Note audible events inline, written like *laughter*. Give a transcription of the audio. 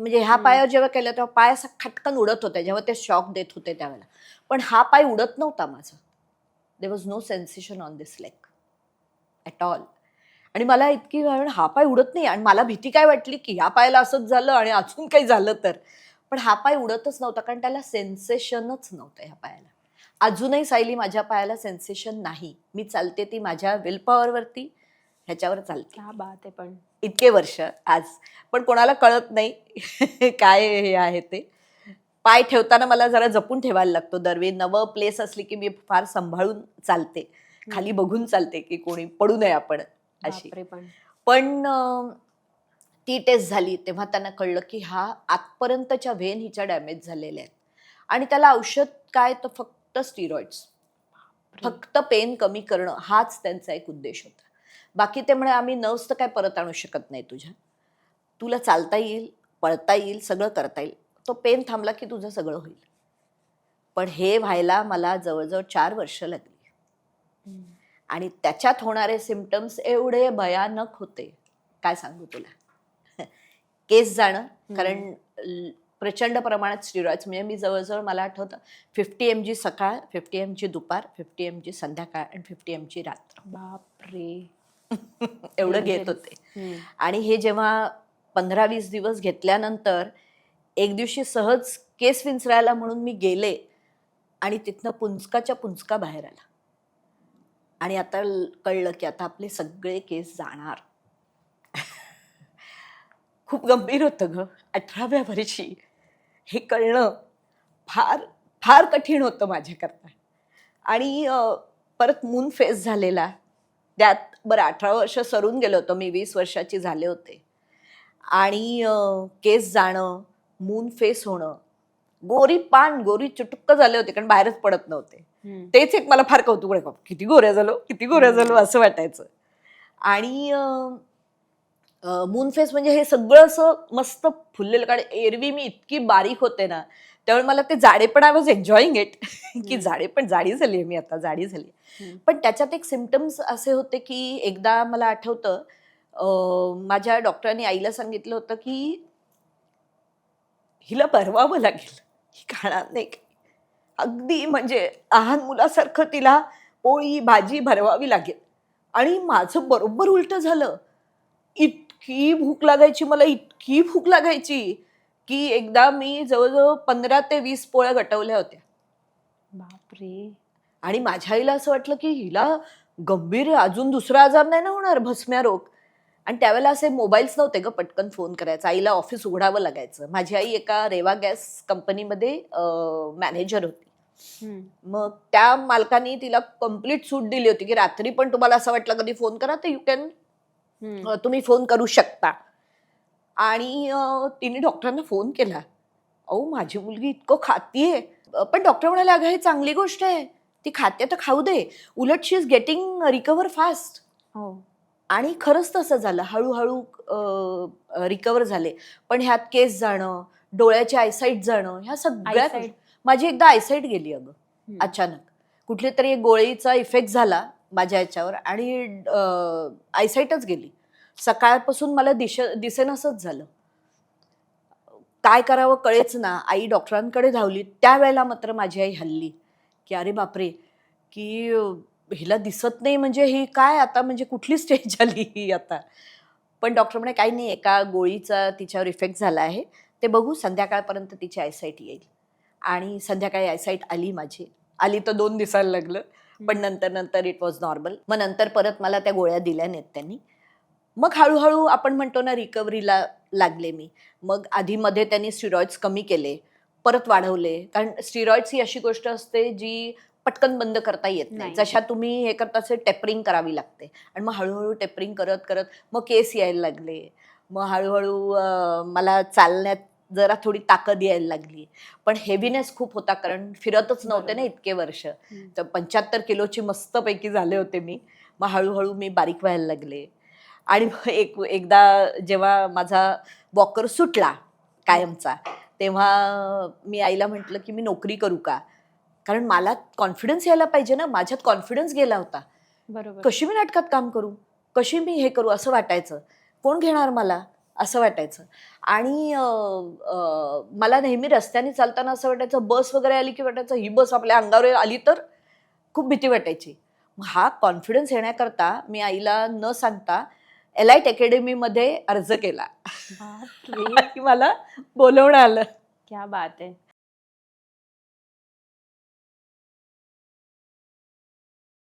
म्हणजे ह्या. पायावर जेव्हा केलं तेव्हा पाय असा खटकन उडत होते जेव्हा ते शॉक देत होते त्यावेळेला. पण हा पाय उडत नव्हता माझा. There was no sensation on this leg at all आणि मला इतकी हा पाय उडत नाही. आणि मला भीती काय वाटली की ह्या पायाला असंच झालं आणि अजून काही झालं तर. पण हा पाय उडतच नव्हता कारण त्याला सेन्सेशनच नव्हतं ह्या पायाला. अजूनही सायली माझ्या पायाला सेन्सेशन नाही. मी चालते ती माझ्या विल पॉवरवरती ह्याच्यावर चालते. क्या बात आहे पण. इतके वर्ष आज. पण कोणाला कळत नाही *laughs* काय हे आहे ते. पाय ठेवताना मला जरा जपून ठेवायला लागतो. दरवेळी नवं प्लेस असली की मी फार सांभाळून चालते. खाली बघून चालते की कोणी पडू नये आपण अशी. पण. ती टेस्ट झाली तेव्हा त्यांना कळलं की हा आतपर्यंतच्या व्हेन हिच्या डॅमेज झालेल्या आहेत. आणि त्याला औषध काय तर फक्त स्टिरॉइड्स फक्त पेन कमी करणं हाच त्यांचा एक उद्देश होता. बाकी ते म्हणे आम्ही नर्व्स तर काय परत आणू शकत नाही तुझ्या. तुला चालता येईल पळता येईल सगळं करता येईल. तो पेन थांबला की तुझं सगळं होईल. पण हे व्हायला मला जवळजवळ चार वर्ष लागली. आणि त्याच्यात होणारे सिमटम्स एवढे भयानक होते. काय सांगू तुला? *laughs* केस जाणं. कारण प्रचंड प्रमाणात स्टिरॉइड्स म्हणजे मी जवळजवळ मला आठवतं फिफ्टी एम जी सकाळ फिफ्टी एम जी दुपार फिफ्टी एम जी संध्याकाळ आणि फिफ्टी एम जी रात्र. बापरे. *laughs* एवढं घेत. होते. आणि हे जेव्हा पंधरा वीस दिवस घेतल्यानंतर एक दिवशी सहज केस विंचरायला म्हणून मी गेले आणि तिथनं पुंचकाच्या पुंचका बाहेर आला. आणि आता कळलं की आता आपले सगळे केस जाणार. *laughs* खूप गंभीर होतं ग. अठराव्या वर्षी. हे कळणं फार फार कठीण होतं माझ्याकरता. आणि परत मून फेस झालेला. त्यात बरं अठरा वर्ष सरून गेलो होतो मी वीस वर्षाची झाले होते. आणि केस जाणं मून फेस होणं गोरी पान गोरी चुटुक्क झाले होते कारण बाहेरच पडत नव्हते. तेच एक मला फार कौतुक वाटलं किती गोऱ्या झालो किती गोऱ्या झालो असं वाटायचं. आणि मून फेस म्हणजे हे सगळं असं मस्त फुललेलं कारण एरवी मी इतकी बारीक होते ना त्यामुळे मला ते जाडे पण आय वॉज एन्जॉईंग इट की. जाडे पण जाडी झाली आहे मी आता जाडी झाली. पण त्याच्यात एक सिमटम्स असे होते की एकदा मला आठवतं माझ्या डॉक्टरांनी आईला सांगितलं होतं की हिला भरवावं लागेल ही खाणार नाही. अगदी म्हणजे लहान मुलासारखं तिला पोळी भाजी भरवावी लागेल आणि माझं बरोबर उलट झालं इतकी भूक लागायची मला इतकी भूक लागायची की एकदा मी जवळजवळ पंधरा ते वीस पोळ्या गटवल्या होत्या. बापरे. आणि माझ्या आईला असं वाटलं की हिला गंभीर अजून दुसरा आजार नाही ना होणार भस्म्या रोग. आणि त्यावेळेला असे मोबाईल्स नव्हते ग पटकन फोन करायचा. आईला ऑफिस उघडावं लागायचं. माझी आई एका रेवा गॅस कंपनीमध्ये मॅनेजर होती. मग त्या मालकानी तिला कंप्लीट सूट दिली होती की रात्री पण तुम्हाला असं वाटलं कधी फोन करा तर यू कॅन तुम्ही फोन करू शकता. आणि तिने डॉक्टरांना फोन केला. अहो माझी मुलगी इतकं खातीये. पण डॉक्टर म्हणाले अगं हे चांगली गोष्ट आहे. ती खाते तर खाऊ दे. उलट she is getting recover fast. हो. आणि खरंच तसं झालं. हळूहळू रिकवर झाले. पण ह्यात केस जाणं डोळ्याची आयसाईट जाणं ह्या सगळ्या Eyesight. गोष्टी- माझी एकदा आयसाईट गेली अगं. अचानक. कुठली तरी गोळीचा इफेक्ट झाला माझ्या याच्यावर आणि आयसाईटच गेली. सकाळपासून मला दिश दिसेनसंच झालं. काय करावं कळेच ना. आई डॉक्टरांकडे धावली. त्यावेळेला मात्र माझी आई हल्ली. की अरे बापरे की हिला दिसत नाही म्हणजे ही काय आता? म्हणजे कुठली स्टेज झाली ही आता? पण डॉक्टर म्हणे काही नाही एका गोळीचा तिच्यावर इफेक्ट झाला आहे. ते बघू संध्याकाळपर्यंत तिची आयसाईट येईल. आणि संध्याकाळी आयसाईट आली माझी. आली तर दोन दिसायला लागलं. पण नंतर नंतर इट वॉज नॉर्मल मग नंतर परत मला त्या गोळ्या दिल्या नाहीत त्यांनी मग हळूहळू आपण म्हणतो ना रिकव्हरीला लागले मी. मग आधीमध्ये त्यांनी स्टिरॉइड्स कमी केले परत वाढवले. कारण स्टिरॉइड्स ही अशी गोष्ट असते जी पटकन बंद करता येत नाही. जशा तुम्ही हे करता असे टेपरिंग करावी लागते. आणि मग हळूहळू टेपरिंग करत करत मग केस यायला लागले. मग हळूहळू मला चालण्यात जरा थोडी ताकद यायला लागली. पण हेवीनेस खूप होता कारण फिरतच नव्हते ना. इतके वर्ष. तर पंच्याहत्तर किलोची मस्तपैकी झाले होते मी. मग हळूहळू मी बारीक व्हायला लागले. आणि एक एकदा जेव्हा माझा वॉकर सुटला कायमचा तेव्हा मी आईला म्हटलं की मी नोकरी करू का? कारण मला कॉन्फिडन्स यायला पाहिजे ना. माझ्यात कॉन्फिडन्स गेला होता. बरोबर. कशी मी नाटकात काम करू? कशी मी हे करू? असं वाटायचं. कोण घेणार मला? असं वाटायचं. आणि मला नेहमी रस्त्याने चालताना असं वाटायचं बस वगैरे आली की वाटायचं ही बस आपल्या अंगावर आली तर खूप भीती वाटायची. हा कॉन्फिडन्स येण्याकरता मी आईला न सांगता एलाइट अकॅडमीमध्ये अर्ज केला. *laughs* मला बोलवणं आलं. क्या बात आहे.